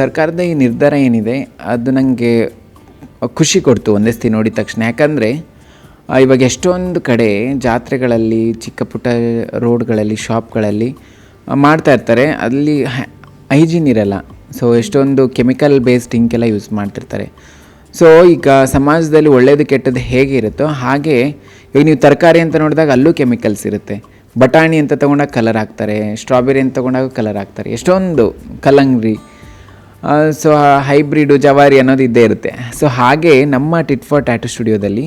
ಸರ್ಕಾರದ ಈ ನಿರ್ಧಾರ ಏನಿದೆ, ಅದು ನನಗೆ ಖುಷಿ ಕೊಡ್ತು ಒಂದೇ ಸತಿ ನೋಡಿದ ತಕ್ಷಣ. ಯಾಕಂದರೆ ಇವಾಗ ಎಷ್ಟೊಂದು ಕಡೆ ಜಾತ್ರೆಗಳಲ್ಲಿ, ಚಿಕ್ಕ ಪುಟ್ಟ ರೋಡ್ಗಳಲ್ಲಿ, ಶಾಪ್ಗಳಲ್ಲಿ ಮಾಡ್ತಾ ಇರ್ತಾರೆ. ಅಲ್ಲಿ ಹೈಜೀನ್ ಇರಲ್ಲ. ಸೊ ಎಷ್ಟೊಂದು ಕೆಮಿಕಲ್ ಬೇಸ್ಡ್ ಇಂಕೆಲ್ಲ ಯೂಸ್ ಮಾಡ್ತಿರ್ತಾರೆ. ಸೊ ಈಗ ಸಮಾಜದಲ್ಲಿ ಒಳ್ಳೇದು ಕೆಟ್ಟದ್ದು ಹೇಗೆ ಇರುತ್ತೋ ಹಾಗೆ ಈಗ ನೀವು ತರಕಾರಿ ಅಂತ ನೋಡಿದಾಗ ಅಲ್ಲೂ ಕೆಮಿಕಲ್ಸ್ ಇರುತ್ತೆ. ಬಟಾಣಿ ಅಂತ ತೊಗೊಂಡಾಗ ಕಲರ್ ಹಾಕ್ತಾರೆ ಸ್ಟ್ರಾಬೆರಿ ಅಂತ ತೊಗೊಂಡಾಗ ಕಲರ್ ಹಾಕ್ತಾರೆ. ಎಷ್ಟೊಂದು ಕಲ್ಲಂಗಡಿ ಸೊ ಹೈಬ್ರಿಡು ಜವಾರಿ ಅನ್ನೋದು ಇದ್ದೇ ಇರುತ್ತೆ. ಸೊ ಹಾಗೆ ನಮ್ಮ ಟಿಟ್ ಫಾರ್ ಟ್ಯಾಟೂ ಸ್ಟುಡಿಯೋದಲ್ಲಿ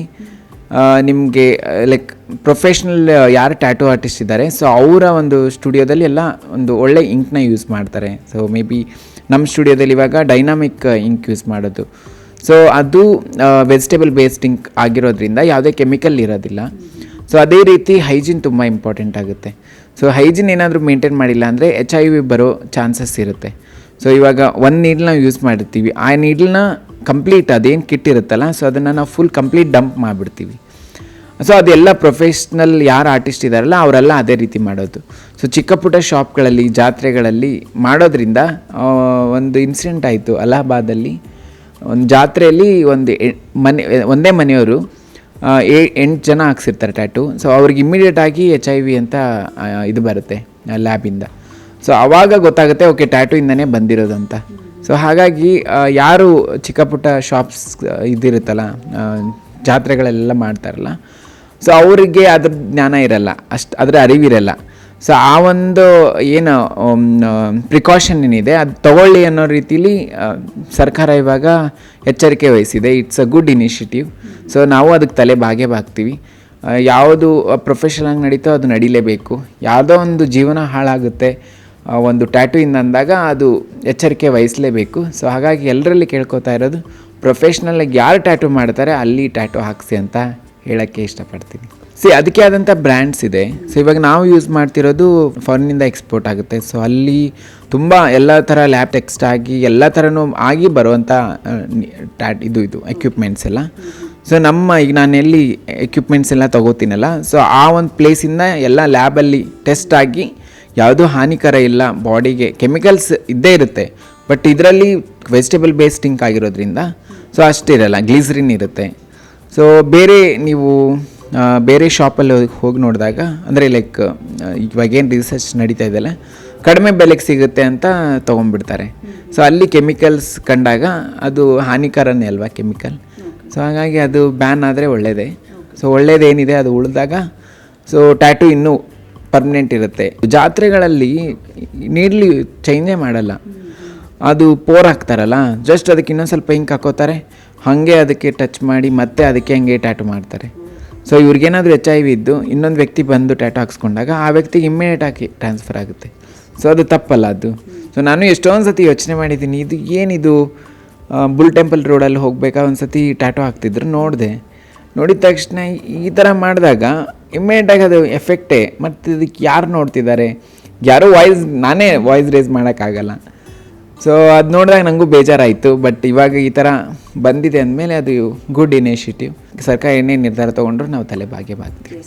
ನಿಮಗೆ ಲೈಕ್ ಪ್ರೊಫೆಷ್ನಲ್ ಯಾರು ಟ್ಯಾಟೂ ಆರ್ಟಿಸ್ಟ್ ಇದ್ದಾರೆ ಸೊ ಅವರ ಒಂದು ಸ್ಟುಡಿಯೋದಲ್ಲಿ ಎಲ್ಲ ಒಂದು ಒಳ್ಳೆ ಇಂಕ್ನ ಯೂಸ್ ಮಾಡ್ತಾರೆ. ಸೊ ಮೇ ಬಿ ನಮ್ಮ ಸ್ಟುಡಿಯೋದಲ್ಲಿ ಇವಾಗ ಡೈನಾಮಿಕ್ ಇಂಕ್ ಯೂಸ್ ಮಾಡೋದು. ಸೊ ಅದು ವೆಜಿಟೇಬಲ್ ಬೇಸ್ಡ್ ಇಂಕ್ ಆಗಿರೋದ್ರಿಂದ ಯಾವುದೇ ಕೆಮಿಕಲ್ ಇರೋದಿಲ್ಲ. ಸೊ ಅದೇ ರೀತಿ ಹೈಜೀನ್ ತುಂಬ ಇಂಪಾರ್ಟೆಂಟ್ ಆಗುತ್ತೆ. ಸೊ ಹೈಜೀನ್ ಏನಾದರೂ ಮೇಂಟೈನ್ ಮಾಡಿಲ್ಲ ಅಂದರೆ ಎಚ್ ಐ ವಿ ಬರೋ ಚಾನ್ಸಸ್ ಇರುತ್ತೆ. ಸೊ ಇವಾಗ ಒಂದು ನಾವು ಯೂಸ್ ಮಾಡಿರ್ತೀವಿ. ಆ ನೀಡ್ಲ್ನ ಕಂಪ್ಲೀಟ್ ಅದೇನು ಕಿಟ್ಟಿರುತ್ತಲ್ಲ ಸೊ ಅದನ್ನು ನಾವು ಫುಲ್ ಕಂಪ್ಲೀಟ್ ಡಂಪ್ ಮಾಡಿಬಿಡ್ತೀವಿ. ಸೊ ಅದೆಲ್ಲ ಪ್ರೊಫೆಷ್ನಲ್ ಯಾರು ಆರ್ಟಿಸ್ಟ್ ಇದ್ದಾರಲ್ಲ ಅವರೆಲ್ಲ ಅದೇ ರೀತಿ ಮಾಡೋದು. ಸೊ ಚಿಕ್ಕ ಪುಟ್ಟ ಶಾಪ್ಗಳಲ್ಲಿ ಜಾತ್ರೆಗಳಲ್ಲಿ ಮಾಡೋದ್ರಿಂದ ಒಂದು ಇನ್ಸಿಡೆಂಟ್ ಆಯಿತು. ಅಲಹಾಬಾದಲ್ಲಿ ಒಂದು ಜಾತ್ರೆಯಲ್ಲಿ ಒಂದು ಮನೆ, ಒಂದೇ ಮನೆಯವರು ಏ- ಎಂಟು ಜನ ಹಾಕ್ಸಿರ್ತಾರೆ ಟ್ಯಾಟು ಸೊ ಅವ್ರಿಗೆ ಇಮ್ಮಿಡಿಯೇಟಾಗಿ ಎಚ್ ಐ ವಿ ಅಂತ ಇದು ಬರುತ್ತೆ ಲ್ಯಾಬಿಂದ ಸೊ ಆವಾಗ ಗೊತ್ತಾಗುತ್ತೆ ಓಕೆ ಟ್ಯಾಟೂಯಿಂದನೇ ಬಂದಿರೋದು ಅಂತ ಸೊ ಹಾಗಾಗಿ ಯಾರು ಚಿಕ್ಕ ಪುಟ್ಟ ಶಾಪ್ಸ್ ಇದಿರುತ್ತಲ್ಲ ಜಾತ್ರೆಗಳೆಲ್ಲ ಮಾಡ್ತಾರಲ್ಲ ಸೊ ಅವರಿಗೆ ಅದ್ರ ಜ್ಞಾನ ಇರಲ್ಲ, ಅಷ್ಟು ಅದರ ಅರಿವಿರಲ್ಲ. ಸೊ ಆ ಒಂದು, ಏನು ಪ್ರಿಕಾಷನ್ ಏನಿದೆ, ಅದು ತಗೊಳ್ಳಿ ಅನ್ನೋ ರೀತಿಲಿ ಸರ್ಕಾರ ಇವಾಗ ಎಚ್ಚರಿಕೆ ವಹಿಸಿದೆ. It's a good initiative so ನಾವು ಅದಕ್ಕೆ ತಲೆ ಬಾಗೆ ಬಾಗ್ತೀವಿ ಯಾವುದು ಪ್ರೊಫೆಷನಾಗಿ ನಡೀತೋ ಅದು ನಡೀಲೇಬೇಕು. ಯಾವುದೋ ಒಂದು ಜೀವನ ಹಾಳಾಗುತ್ತೆ. ಒಂದು ಟ್ಯಾಟೂಯಿಂದ ಅಂದಾಗ ಅದು ಎಚ್ಚರಿಕೆ ವಹಿಸಲೇಬೇಕು. ಸೊ ಹಾಗಾಗಿ ಎಲ್ಲರಲ್ಲಿ ಕೇಳ್ಕೊತಾ ಇರೋದು ಪ್ರೊಫೆಷ್ನಲಾಗಿ ಯಾರು ಟ್ಯಾಟೂ ಮಾಡ್ತಾರೆ ಅಲ್ಲಿ ಟ್ಯಾಟೂ ಹಾಕ್ಸಿ ಅಂತ ಹೇಳೋಕ್ಕೆ ಇಷ್ಟಪಡ್ತೀನಿ. ಸಿ ಅದಕ್ಕೆ ಆದಂಥ ಬ್ರ್ಯಾಂಡ್ಸ್ ಇದೆ. ಸೊ ಇವಾಗ ನಾವು ಯೂಸ್ ಮಾಡ್ತಿರೋದು ಫಾರಿನಿಂದ ಎಕ್ಸ್ಪೋರ್ಟ್ ಆಗುತ್ತೆ. ಸೊ ಅಲ್ಲಿ ತುಂಬ ಎಲ್ಲ ಥರ ಲ್ಯಾಬ್ ಟೆಕ್ಸ್ಟ್ ಆಗಿ, ಎಲ್ಲ ಥರನೂ ಆಗಿ ಬರುವಂಥ ಟ್ಯಾಟ್ ಇದು ಇದು ಎಕ್ವಿಪ್ಮೆಂಟ್ಸ್ ಎಲ್ಲ. ಸೊ ನಮ್ಮ, ಈಗ ನಾನು ಎಲ್ಲಿ ಎಕ್ವಿಪ್ಮೆಂಟ್ಸ್ ಎಲ್ಲ ತೊಗೋತೀನಲ್ಲ ಸೊ ಆ ಒಂದು ಪ್ಲೇಸಿಂದ ಎಲ್ಲ ಲ್ಯಾಬಲ್ಲಿ ಟೆಸ್ಟ್ ಆಗಿ ಯಾವುದೂ ಹಾನಿಕರ ಇಲ್ಲ, ಬಾಡಿಗೆ ಕೆಮಿಕಲ್ಸ್ ಇದ್ದೇ ಇರುತ್ತೆ. ಬಟ್ ಇದರಲ್ಲಿ ವೆಜಿಟೇಬಲ್ ಬೇಸ್ಡ್ ಇಂಕ್ ಆಗಿರೋದ್ರಿಂದ, ಸೊ ಅಷ್ಟಿರಲ್ಲ ಗ್ಲೀಸ್ರಿನ್ ಇರುತ್ತೆ. ಸೊ ಬೇರೆ ನೀವು ಬೇರೆ ಶಾಪಲ್ಲಿ ಹೋಗಿ ನೋಡಿದಾಗ, ಅಂದರೆ ಲೈಕ್ ಇವಾಗ ಏನು ರಿಸರ್ಚ್ ನಡೀತಾ ಇದೆಯಲ್ಲ, ಕಡಿಮೆ ಬೆಲೆಗೆ ಸಿಗುತ್ತೆ ಅಂತ ತೊಗೊಂಡ್ಬಿಡ್ತಾರೆ. ಸೊ ಅಲ್ಲಿ ಕೆಮಿಕಲ್ಸ್ ಕಂಡಾಗ ಅದು ಹಾನಿಕರನೇ ಅಲ್ವಾ ಕೆಮಿಕಲ್? ಸೊ ಹಾಗಾಗಿ ಅದು ಬ್ಯಾನ್ ಆದರೆ ಒಳ್ಳೆಯದೇ ಸೊ ಒಳ್ಳೇದೇನಿದೆ, ಅದು ಉಳಿದಾಗ, ಸೊ ಟ್ಯಾಟೂ ಇನ್ನೂ ಪರ್ಮನೆಂಟ್ ಇರುತ್ತೆ. ಜಾತ್ರೆಗಳಲ್ಲಿ ನೀರ್ಲಿ ಚೇಂಜೇ ಮಾಡಲ್ಲ. ಅದು ಪೋರ್ ಹಾಕ್ತಾರಲ್ಲ ಜಸ್ಟ್ ಅದಕ್ಕೆ ಇನ್ನೊಂದು ಸ್ವಲ್ಪ ಇಂಕ್ ಹಾಕೋತಾರೆ. ಹಾಗೆ ಅದಕ್ಕೆ ಟಚ್ ಮಾಡಿ ಮತ್ತೆ ಅದಕ್ಕೆ ಹಂಗೆ ಟ್ಯಾಟು ಮಾಡ್ತಾರೆ. ಸೊ ಇವ್ರಿಗೇನಾದರೂ ಎಚ್ ಐ ವಿ ಇದ್ದು ಇನ್ನೊಂದು ವ್ಯಕ್ತಿ ಬಂದು ಟ್ಯಾಟು ಹಾಕ್ಸ್ಕೊಂಡಾಗ ಆ ವ್ಯಕ್ತಿಗೆ ಇಮ್ಮಿಡಿಯೇಟ್ ಆಗಿ ಟ್ರಾನ್ಸ್ಫರ್ ಆಗುತ್ತೆ. ಸೊ ಅದು ತಪ್ಪಲ್ಲ ಅದು. ಸೊ ನಾನು ಎಷ್ಟೊಂದು ಸತಿ ಯೋಚನೆ ಮಾಡಿದ್ದೀನಿ, ಇದು ಏನಿದು? ಬುಲ್ ಟೆಂಪಲ್ ರೋಡಲ್ಲಿ ಹೋಗಬೇಕಾ? ಒಂದು ಸತಿ ಟ್ಯಾಟು ಹಾಕ್ತಿದ್ರು, ನೋಡಿದೆ. ನೋಡಿದ ತಕ್ಷಣ ಈ ಥರ ಮಾಡಿದಾಗ ಇಮ್ಮಿಡಿಯೇಟಾಗಿ ಅದು ಎಫೆಕ್ಟೇ ಮತ್ತು ಇದಕ್ಕೆ ಯಾರು ನೋಡ್ತಿದ್ದಾರೆ? ಯಾರೂ ವಾಯ್ಸ್ ನಾನೇ ವಾಯ್ಸ್ ರೇಸ್ ಮಾಡೋಕ್ಕಾಗಲ್ಲ. ಸೊ ಅದು ನೋಡಿದಾಗ ನನಗೂ ಬೇಜಾರಾಯಿತು ಬಟ್ ಇವಾಗ ಈ ಥರ ಬಂದಿದೆ ಅಂದಮೇಲೆ ಅದು ಗುಡ್ ಇನಿಷಿಯೇಟಿವ್ ಸರ್ಕಾರ ಏನೇ ನಿರ್ಧಾರ ತೊಗೊಂಡ್ರು ನಾವು ತಲೆ ಭಾಗ್ಯ ಬಾಗ್ತೀವಿ.